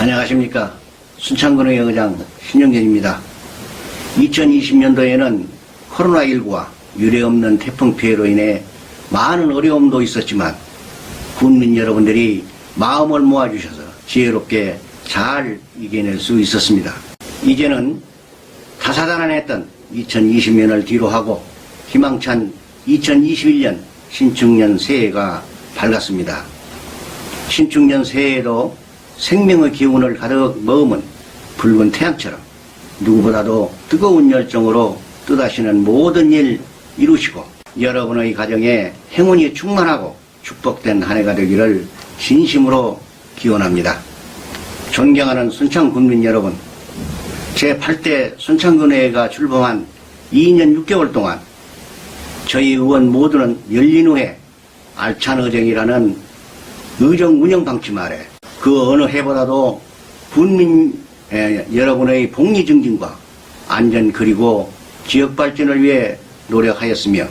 안녕하십니까. 순창군의 의장 신영gen입니다. 2020년도에는 코로나19와 유례없는 태풍 피해로 인해 많은 어려움도 있었지만 국민 여러분들이 마음을 모아주셔서 지혜롭게 잘 이겨낼 수 있었습니다. 이제는 다사다난했던 2020년을 뒤로 하고 희망찬 2021년 신축년 새해가 밝았습니다. 신축년 새해에도 생명의 기운을 가득 머금은 붉은 태양처럼 누구보다도 뜨거운 열정으로 뜻하시는 모든 일 이루시고 여러분의 가정에 행운이 충만하고 축복된 한 해가 되기를 진심으로 기원합니다. 존경하는 순창 군민 여러분, 제8대 순창군회가 출범한 2년 6개월 동안 저희 의원 모두는 열린 후에 알찬 의정이라는 의정 운영 방침 아래 그 어느 해보다도 군민 에, 여러분의 복리 증진과 안전 그리고 지역 발전을 위해 노력하였으며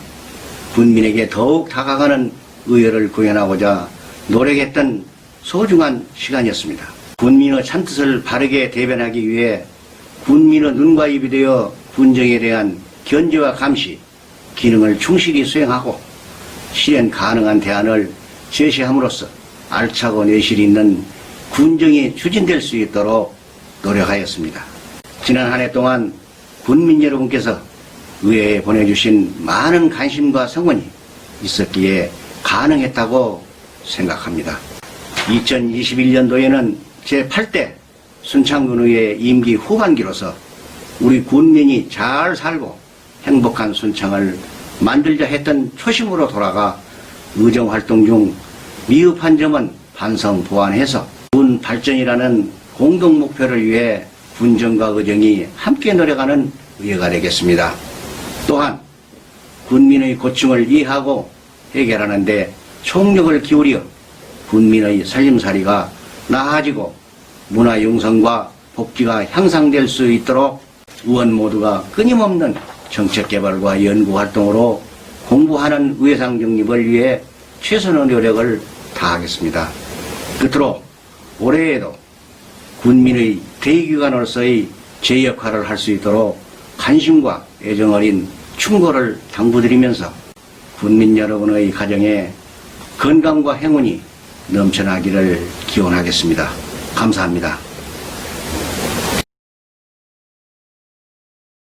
군민에게 더욱 다가가는 의회를 구현하고자 노력했던 소중한 시간이었습니다. 군민의 찬뜻을 바르게 대변하기 위해 군민의 눈과 입이 되어 군정에 대한 견제와 감시, 기능을 충실히 수행하고 실현 가능한 대안을 제시함으로써 알차고 내실 있는 군정이 추진될 수 있도록 노력하였습니다. 지난 한 해 동안 군민 여러분께서 의회에 보내주신 많은 관심과 성원이 있었기에 가능했다고 생각합니다. 2021년도에는 제8대 순창군의회 임기 후반기로서 우리 군민이 잘 살고 행복한 순창을 만들자 했던 초심으로 돌아가 의정활동 중 미흡한 점은 반성 보완해서 군 발전이라는 공동 목표를 위해 군정과 의정이 함께 노력하는 의회가 되겠습니다. 또한 군민의 고충을 이해하고 해결하는 데 총력을 기울여 군민의 살림살이가 나아지고 문화 융성과 복지가 향상될 수 있도록 의원 모두가 끊임없는 정책 개발과 연구 활동으로 공부하는 의회상 정립을 위해 최선의 노력을 다하겠습니다. 끝으로 올해에도 군민의 대기관으로서의 제 역할을 할 수 있도록 관심과 애정 어린 충고를 당부드리면서 군민 여러분의 가정에 건강과 행운이 넘쳐나기를 기원하겠습니다. 감사합니다.